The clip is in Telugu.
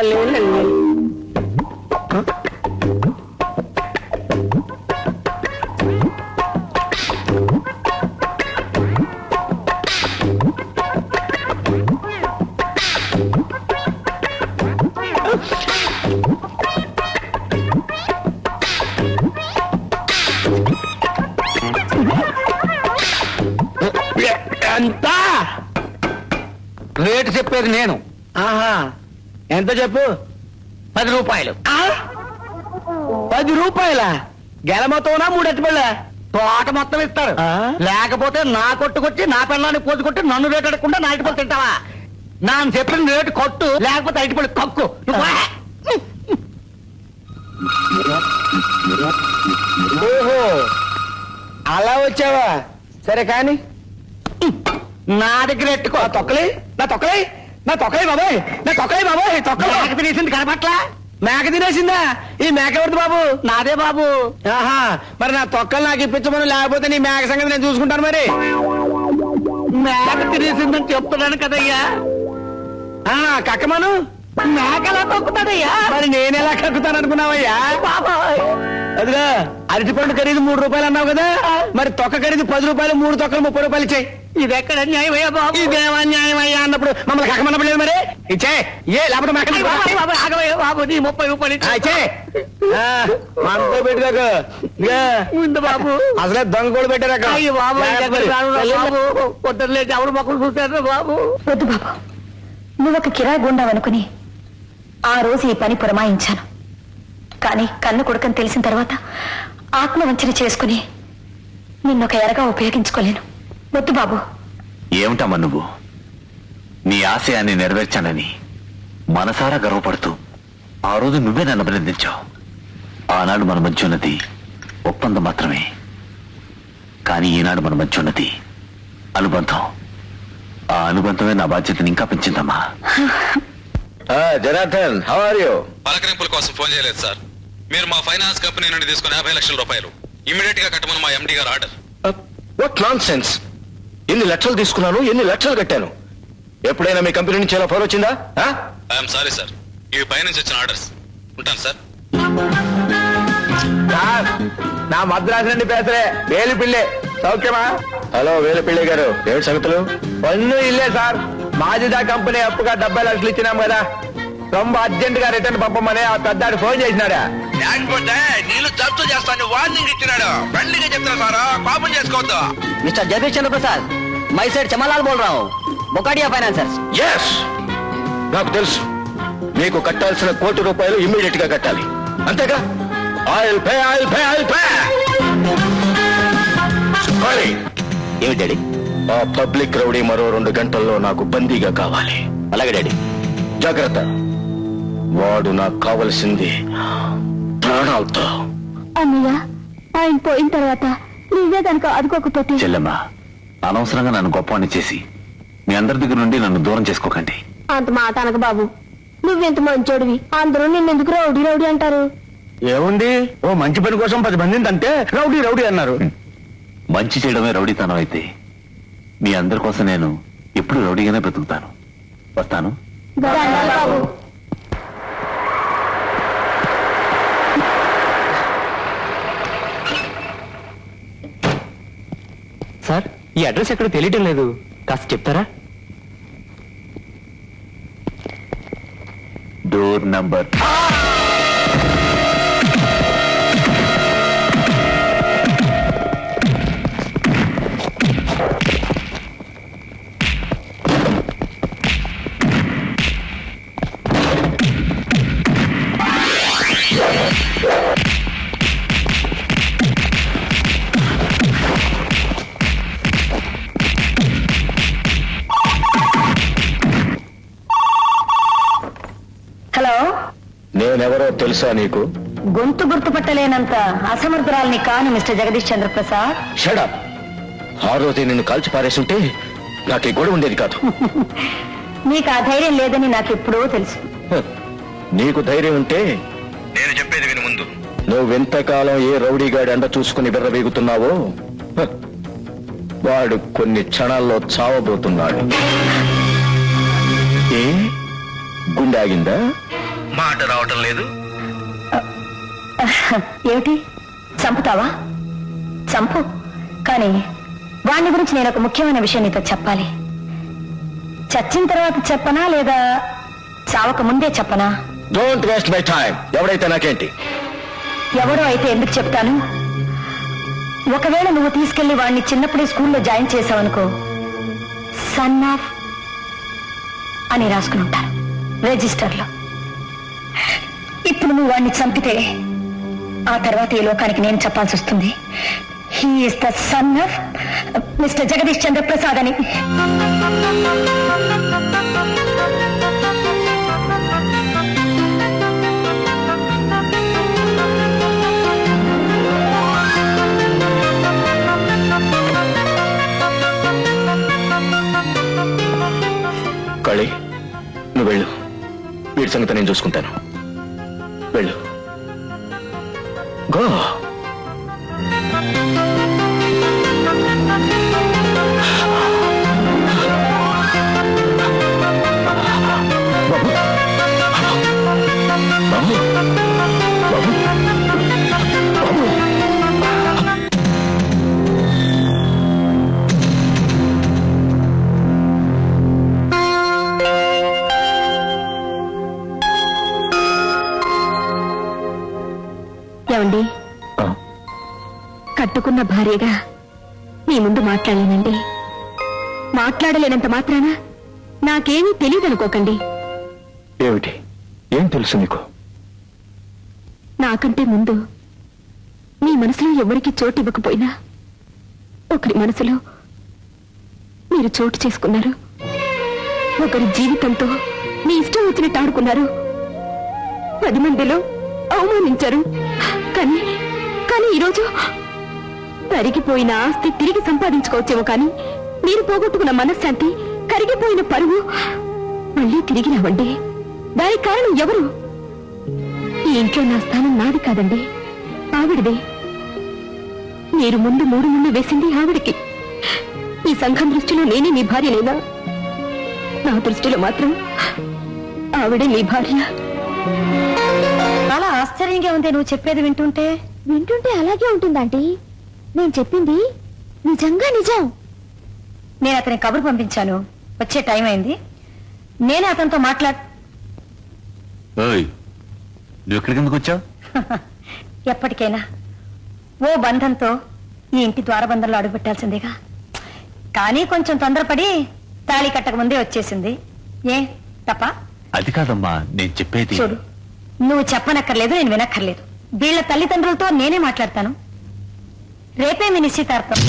లేనండి ఎంత రేటు చెప్పేది నేను. ఆహా. ఎంత చెప్పు? పది రూపాయలు? పది రూపాయల? గెల మొత్తంనా మూడు ఎత్తుపళ్ళ తోట మొత్తం ఇస్తారు? లేకపోతే నా కొట్టుకొచ్చి నా పిల్లాన్ని పోజు కొట్టి నన్ను రేటు అడగకుండా నా ఇటుపలు తింటావా? నా చెప్పిన రేటు కొట్టు లేకపోతే ఇటుపడి కక్కు. ఓహో. అలా వచ్చావా? సరే కానీ. నా దగ్గర ఎట్టుకో. తొక్కలే నా తొక్కలే. నా తొక్కలే బాబాయ్! నా తొక్కలే బాబాయ్! తొక్కలే మేక తినేసింది కనపట్ల? మేక తినేసిందా? ఈ మేక ఎవరిది బాబు? నాదే బాబు. ఆహా మరి నా తొక్కలు నాకు ఇప్పించమని లేకపోతే నీ మేక సంగతి నేను చూసుకుంటాను మరి. మేక తినేసిందని చెప్తున్నాను కదయ్యా. ఆ కక్కమను? మేకలా తొక్కుతాడయ్యా? మరి నేను ఎలా కక్కుతాను అనుకున్నావయ్యా? బాబాయ్! అదిగా అరటిపండు ఖరీదు మూడు రూపాయలు అన్నావు కదా? మరి తొక్క ఖరీదు పది రూపాయలు మూడు తొక్కలు ముప్పై రూపాయలు ఇచ్చాయి. ఇది ఎక్కడ న్యాయమయ్యా బాబు? ఇదేమా న్యాయం అయ్యా అన్నప్పుడు మమ్మల్ని కక్కమన్నప్పుడు మరి? ఇచ్చే ఏ లేకపోతే బాబు నీ ముప్పై రూపాయలు ఆ, ఇచ్చి. మనతో పెట్టుకోకు. ముందు బాబు. అసలే దొంగ కూడా పెట్టారు అయ్యో బాబు బాబు. పొద్దున్న లేచి ఎవరు మొక్కలు చూశారు బాబు. వద్దు బాబు. నువ్వు ఒక కిరాయి గుండావనుకుని ఆ రోజు ఈ పని పురమాయించాను. కానీ కన్ను కొడుకని తెలిసిన తర్వాత ఆత్మవంచన చేసుకుని నిన్నొక ఎరగా ఉపయోగించుకోలేను. వద్దు బాబు. ఏమిటమ్మా నువ్వు? నీ ఆశయాన్ని నెరవేర్చానని మనసారా గర్వపడుతూ ఆ రోజు నువ్వే నన్ను అభినందించావు. ఆనాడు మన మధ్య ఉన్నది ఒప్పందం మాత్రమే. కానీ ఈనాడు మన మధ్య ఉన్నది అనుబంధం. ఆ అనుబంధమే నా బాధ్యతని ఇంకా పెంచిందమ్మా. జనార్దన్ హౌ ఆర్ యూ పలకరింపుల కోసం ఫోన్ చేయలేదు సార్. మీరు మా ఫైనాన్స్ కంపెనీ నుండి తీసుకుని యాభై లక్షల రూపాయలు. ఇమీడియట్గా కట్టమని మా ఎండి గారు ఆర్డర్. వాట్ నాన్ సెన్స్ ఎన్ని లక్షలు తీసుకున్నాను ఎన్ని లక్షలు కట్టాను? ఎప్పుడైనా మీ కంపెనీ నుంచి ఎలా ఫోన్ వచ్చిందా? I'm sorry sir. ఇవి పైనుంచి వచ్చిన ఆర్డర్స్. ఉంటాను సార్. సార్ నా మద్రాసు నుండి పేసరే వేలిపిల్లి సౌఖ్యమా? హలో వేలిపిల్లి గారు. ఏమిటి సంగతులు? పన్ను ఇల్లే సార్. మాజిదా కంపెనీ అప్పుగా డెబ్బై లక్షలు ఇచ్చినాం కదా. రొంబ అర్జెంట్గా రిటర్న్ పంపమని ఆ పెద్దాడు ఫోన్ చేసినాడా? లేకపోతే జప్తు చేస్తాను వార్నింగ్ ఇచ్చినాడు. ఫ్రెండ్లీగా చెప్తున్నా సార్ పాపం చేసుకోవద్దు. Mister Jagadish Chandra Prasad my side Chamalal Bol Rao Bokadia financers. Yes నాకు తెలుసు. మీకు కట్టాల్సిన కోటి రూపాయలు ఇమ్మీడియట్గా కట్టాలి. అంతేగా? I'll pay I'll pay I'll pay ఏమి డాడీ? ఆ పబ్లిక్ రౌడీ మరో రెండు గంటల్లో నాకు బందీగా కావాలి. అలాగే డాడీ. జాగ్రత్త. వాడు నాకు కావలసింది ప్రాణాలతో. అన్నయ్య ఆయన పోయిన తర్వాత నువ్వే కనుక అదుకోకపోతే చెల్లెమ్మ అనవసరంగా నన్ను గొప్పవాణ్ణి చేసి మీ అందరి దగ్గర నుండి నన్ను దూరం చేసుకోకండి. అంత మాట అనక బాబు. నువ్వెంత మంచోడివి? అందరూ నిన్నెందుకు రౌడీ రౌడీ అంటారు. ఏముంది? ఓ మంచి పని కోసం పది మందిని అంటే రౌడీ రౌడీ అన్నారు. మంచి చేయడమే రౌడీతనం అయితే మీ అందరి కోసం నేను ఎప్పుడు రౌడీగానే బ్రతుకుతాను. వస్తాను. సార్ ఈ అడ్రస్ ఎక్కడ తెలియటం లేదు. కాస్త చెప్తారా? Door number. తెలుసా నీకు? గొంతు గుర్తుపట్టలేనంత అసమర్థురాల్ని కాను mister Jagadish Chandra Prasad shut up ఆ రోజే నిన్ను కాల్చి పారేసుంటే నాకు ఈ గొడవ ఉండేది కాదు. నీకు ఆ ధైర్యం లేదని నాకు ఎప్పుడూ తెలుసు. నీకు ధైర్యం ఉంటే నేను చెప్పేది విని ముందు. నువ్వెంతకాలం ఏ రౌడీగాడి అండ చూసుకుని బెర్రవేగుతున్నావో హ, వాడు కొన్ని క్షణాల్లో చావబోతున్నాడు. ఏ? గుండె ఆగిందా? మాట రావటం లేదు. ఏమిటి? చంపుతావా? చంపు. కానీ వాణ్ణి గురించి నేను ఒక ముఖ్యమైన విషయం నీతో చెప్పాలి. చచ్చిన తర్వాత చెప్పనా లేదా చావక ముందే చెప్పనా? డోంట్ వేస్ట్ మై టైం ఎవరైతే నాకేంటి? ఎవరో అయితే ఎందుకు చెప్తాను? ఒకవేళ నువ్వు తీసుకెళ్ళి వాడిని చిన్నప్పుడే స్కూల్లో జాయిన్ చేసావనుకో సన్ ఆఫ్ అని రాసుకుని ఉంటారు. రిజిస్టర్లో. ఇప్పుడు నువ్వు వాడిని చంపితే ఆ తర్వాత ఈ లోకానికి నేను చెప్పాల్సి వస్తుంది. He is the son of mister Jagadish Chandra Prasad అని. కళి నువ్వు వెళ్ళు. వీడి సంగతి నేను చూసుకుంటాను. వెళ్ళు. గో కట్టుకున్న భార్యగా మీ ముందు మాట్లాడలేనండి. మాట్లాడలేనంత మాత్రాన నాకేమీ తెలియదనుకోకండి ఏమిటి? ఏం తెలుసు నీకు? నాకంటే ముందు మీ మనసులో ఎవరికి చోటు ఇవ్వకపోయినా ఒకరి మనసులో మీరు చోటు చేసుకున్నారు. ఒకరి జీవితంతో మీ ఇష్టం వచ్చినట్టు ఆడుకున్నారు. పది మందిలో అవమానించారు. కానీ కానీ ఈరోజు తరిగిపోయిన ఆస్తి తిరిగి సంపాదించుకోవచ్చేమో కానీ మీరు పోగొట్టుకున్న మనశ్శాంతి కరిగిపోయిన పరువు మళ్ళీ తిరిగి రావండి. దానికి కారణం ఎవరు? ఈ ఇంట్లో నా స్థానం నాది కాదండి. ఆవిడదే. మీరు ముందు మూడు ముందు వేసింది ఆవిడకి. ఈ సంఘం దృష్టిలో నేనే మీ భార్యనేనా? నా దృష్టిలో మాత్రం ఆవిడే మీ భార్య. చాలా ఆశ్చర్యంగా ఉంది నువ్వు చెప్పేది వింటుంటే? వింటుంటే అలాగే ఉంటుందంటీ నేను చెప్పింది నిజంగా నిజం? నేను అతని కబురు పంపించాను. వచ్చే టైం అయింది. నేనే అతనితో మాట్లాడ్ ఓయ్ నువ్వు ఎక్కడికి ఎందుకు వచ్చావు? ఎప్పటికైనా. ఓ బంధంతో ఈ ఇంటి ద్వారబంధంలో అడుగుపెట్టాల్సిందేగా. కానీ కొంచెం తొందరపడి తాళి కట్టక ముందే వచ్చేసింది. ఏ తప్ప? అది కాదమ్మా నేను చెప్పేది చూడు నువ్వు చెప్పనక్కర్లేదు నేను వినక్కర్లేదు. వీళ్ళ తల్లిదండ్రులతో నేనే మాట్లాడతాను. రేపే మీ నిశ్చితార్థం.